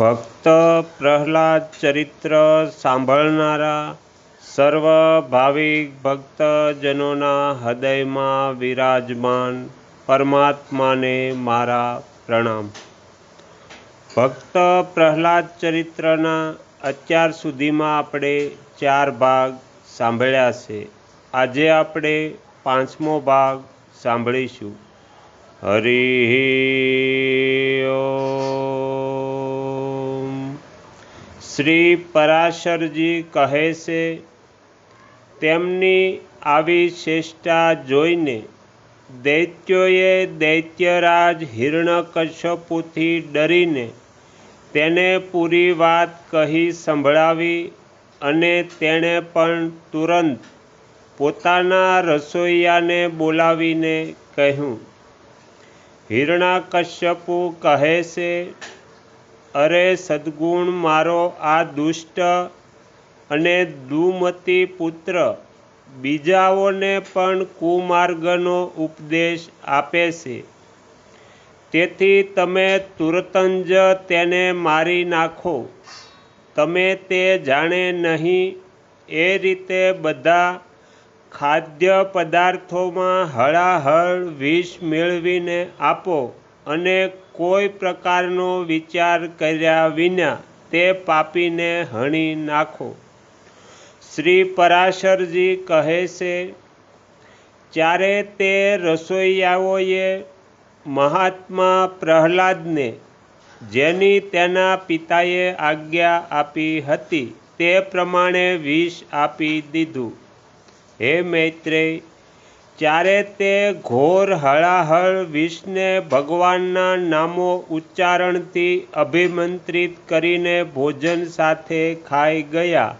ભક્ત પ્રહલાદ ચરિત્ર સાંભળનારા સર્વ ભાવિક ભક્તજનોના હૃદયમાં વિરાજમાન પરમાત્માને મારા પ્રણામ. ભક્ત પ્રહલાદ ચરિત્રના અત્યાર સુધીમાં આપણે ચાર ભાગ સાંભળ્યા છે. આજે આપણે પાંચમો ભાગ સાંભળીશું. હરિ શ્રી પરાશરજી કહે છે, તેમની આવી ચેષ્ટા જોઈને દૈત્યોએ દૈત્યરાજ હિરણકશ્યપુથી ડરીને તેને પૂરી વાત કહી સંભળાવી અને તેણે પણ તુરંત પોતાના રસોઈયાને બોલાવીને કહ્યું, હિરણાકશ્યપુ કહે છે અરે સદ્ગુણ મારો આ દુષ્ટ અને દુમતી પુત્ર, બીજાઓને પણ કુમાર્ગનો ઉપદેશ આપે છે. તેથી તમે તુરત જ તેને મારી નાખો. તમે તે જાણે નહીં, એ રીતે બધા ખાદ્ય પદાર્થોમાં હળાહળ વિષ મેળવીને આપો. અને કોઈ પ્રકારનો વિચાર કર્યા વિના તે પાપીને હણી નાખો. શ્રી પરાશરજી કહે છે ત્યારે તે રસોઈયાઓએ મહાત્મા પ્રહલાદને, જેની તેના પિતાએ આજ્ઞા આપી હતી, તે પ્રમાણે વિષ આપી દીધું. હે મૈત્રેય ત્યારે તે ઘોર હળાહળ વિષને ભગવાનના નામો ઉચ્ચારણથી અભિમંત્રિત કરીને ભોજન સાથે ખાઈ ગયા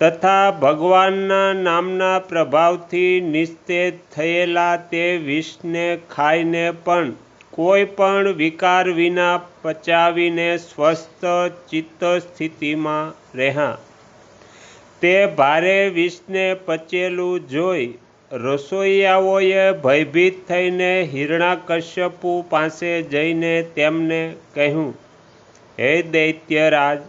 તથા ભગવાનના નામના પ્રભાવથી નિસ્તેજ થયેલા તે વિષને ખાઈને પણ કોઈ પણ વિકાર વિના પચાવીને સ્વસ્થ ચિત્ત સ્થિતિમાં રહ્યા. તે ભારે વિષને પચેલું જોઈ રસોઈયાઓએ ભયભીત થઈને હિરણાકશ્યપુ પાસે જઈને તેમને કહ્યું, હે દૈત્યરાજ,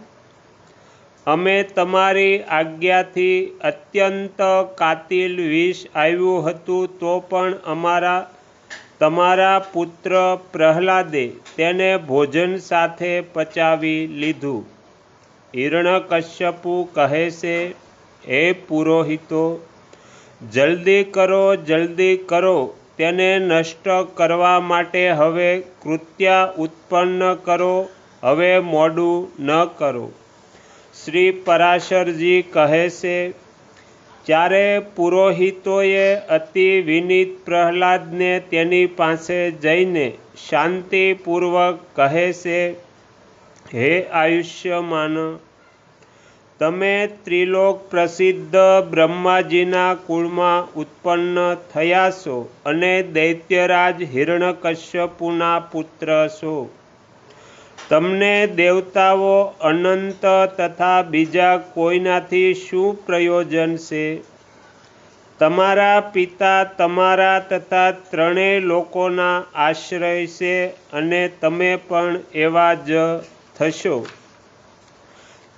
અમે તમારી આજ્ઞાથી અત્યંત કાતિલ વિષ આવ્યું હતું તો પણ અમારા, તમારા પુત્ર પ્રહલાદે તેને ભોજન સાથે પચાવી લીધું. હિરણકશ્યપુ કહે છે, હે પુરોહિતો જલ્દી કરો જલ્દી કરો. તેને નષ્ટ કરવા માટે હવે કૃત્ય ઉત્પન્ન કરો, હવે મોડું ન કરો. શ્રી પરાશરજી કહે છે ત્યારે પુરોહિતોએ અતિ વિનીત પ્રહલાદને તેની પાસે જઈને શાંતિપૂર્વક કહે છે, હે આયુષ્યમાન તમે ત્રિલોક પ્રસિદ્ધ બ્રહ્માજીના કુળમાં ઉત્પન્ન થયા છો અને દૈત્યરાજ હિરણકશ્યપુના પુત્ર છો. તમને દેવતાઓ અનંત તથા બીજા કોઈનાથી શું પ્રયોજન છે? તમારા પિતા તમારા તથા ત્રણેય લોકોના આશ્રય છે અને તમે પણ એવા જ થશો.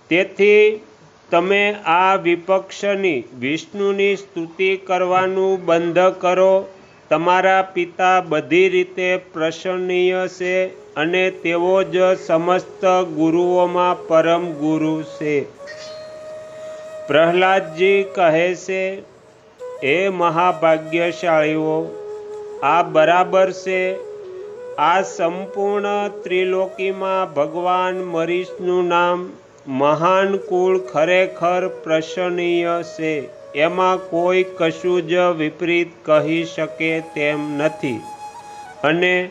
તેથી તમે આ વિપક્ષની, વિષ્ણુની સ્તુતિ કરવાનું બંધ કરો. તમારા પિતા બધી રીતે પ્રસન્નીય છે અને તેઓ જ સમસ્ત ગુરુઓમાં પરમ ગુરુ છે. પ્રહલાદજી કહે છે એ મહાભાગ્યશાળીઓ, આ બરાબર છે. આ સંપૂર્ણ ત્રિલોકીમાં ભગવાન મરીશનું નામ મહાન કુળ ખરેખર પ્રશંસનીય છે. એમાં કોઈ કશું જ વિપરીત કહી શકે તેમ નથી. અને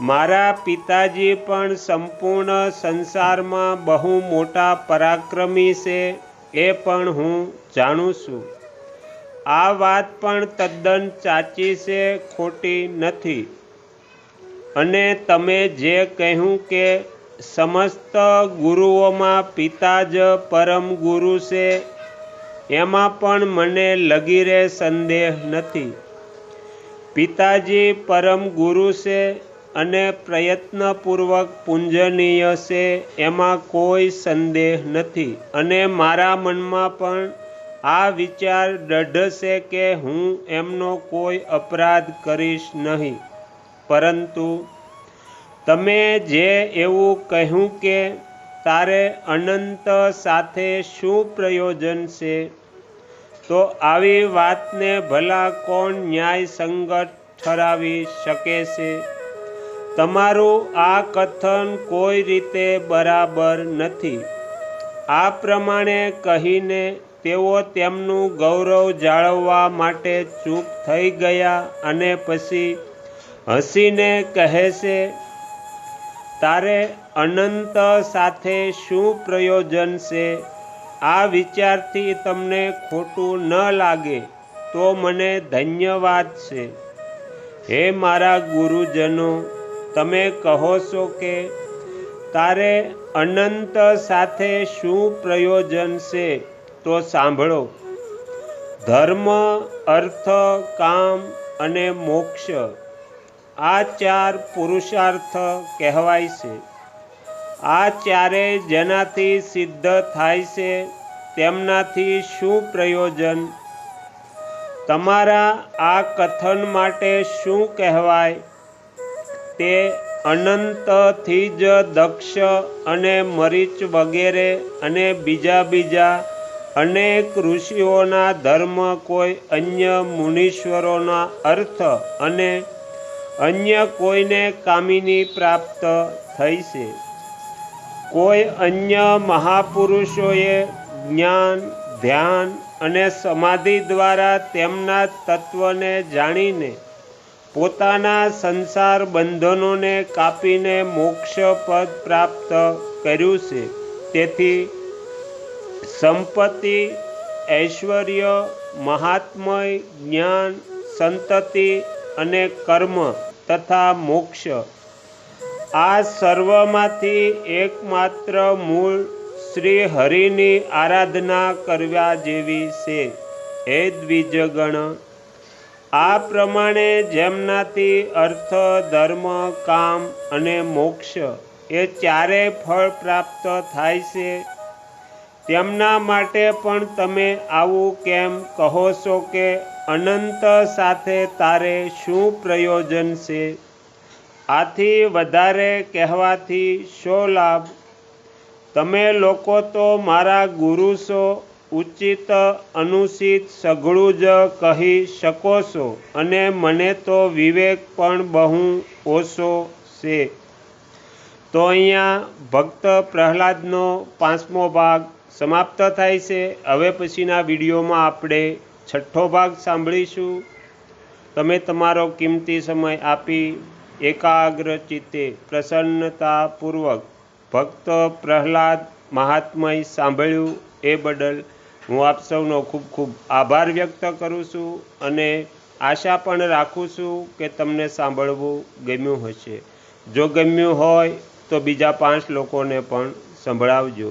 મારા પિતાજી પણ સંપૂર્ણ સંસારમાં બહુ મોટા પરાક્રમી છે એ પણ હું જાણું છું. આ વાત પણ તદ્દન સાચી છે, ખોટી નથી. અને તમે જે કહ્યું કે સમસ્ત ગુરુઓમાં પિતા જ પરમ ગુરુ છે. એમાં પણ મને લગીરે સંદેહ નથી. પિતાજી પરમ ગુરુ છે અને પ્રયત્નપૂર્વક પૂંજનીય છે, એમાં કોઈ સંદેહ નથી. અને મારા મનમાં પણ આ વિચાર દૃઢ કે હું એમનો કોઈ અપરાધ કરીશ નહીં. પરંતુ તમે જે એવું કહ્યું કે તારે અનંત સાથે શું પ્રયોજન છે? તો આવી વાતને ભલા કોણ ન્યાયસંગત ઠરાવી શકે છે? તમારું આ કથન કોઈ રીતે બરાબર નથી. આ પ્રમાણે કહીને તેઓ તેમનું ગૌરવ જાળવવા માટે ચૂપ થઈ ગયા અને પછી હસીને કહે છે તારે અનંત સાથે શું પ્રયોજન છે? આ વિચારથી તમને ખોટું ન લાગે તો મને ધન્યવાદ છે. હે મારા ગુરુજનો, તમે કહો છો કે તારે અનંત સાથે શું પ્રયોજન છે તો સાંભળો. ધર્મ, અર્થ, કામ અને મોક્ષ આ ચાર પુરુષાર્થ કહેવાય છે. આ ચારે જેનાથી સિદ્ધ થાય છે, તેમનાથી શું પ્રયોજન? તમારા આ કથન માટે શું કહેવાય? તે અનંતથી જ દક્ષ અને મરીચ વગેરે અને બીજા બીજા અનેક ઋષિઓના ધર્મ કોઈ અન્ય મુનીશ્વરોના અર્થ અને અન્ય કોઈને કામિની પ્રાપ્ત થઈ છે. કોઈ અન્ય મહાપુરુષોએ જ્ઞાન, ધ્યાન અને સમાધિ દ્વારા તેમના તત્વને જાણીને પોતાના સંસાર બંધનોને કાપીને મોક્ષ પદ પ્રાપ્ત કર્યું છે. તેથી સંપત્તિ, ઐશ્વર્ય, મહાત્મય, જ્ઞાન, સંતતિ અને કર્મ તથા મોક્ષ. આ સર્વમાંથી એકમાત્ર મૂળ શ્રી હરિની આરાધના કરવા જેવી છે. હે દ્વિજગણ, આ પ્રમાણે જેમનાથી અર્થ, ધર્મ, કામ અને મોક્ષ એ ચારે ફળ પ્રાપ્ત થાય છે, તેમના માટે પણ તમે આવું કેમ કહો છો કે અનંત સાથે તારે શું પ્રયોજન છે? આથી વધારે કહેવાથી શો લાભ? તમે લોકો તો મારા ગુરુ છો, ઉચિત અનુચિત સઘળું જ કહી શકો છો અને મને તો વિવેક પણ બહુ ઓછો છે. તો અહીંયા ભક્ત પ્રહલાદનો પાંચમો ભાગ સમાપ્ત થાય છે. હવે પછીના વિડીયોમાં આપણે છઠ્ઠો ભાગ સાંભળીશું. તમે તમારો કિંમતી સમય આપી એકાગ્ર ચિત્તે પ્રસન્નતાપૂર્વક ભક્ત પ્રહલાદ મહાત્મય સાંભળ્યું એ બદલ હું આપ સૌનો ખૂબ ખૂબ આભાર વ્યક્ત કરું છું અને આશા પણ રાખું છું કે તમને સાંભળવું ગમ્યું હશે. જો ગમ્યું હોય તો બીજા પાંચ લોકોને પણ સંભળાવજો.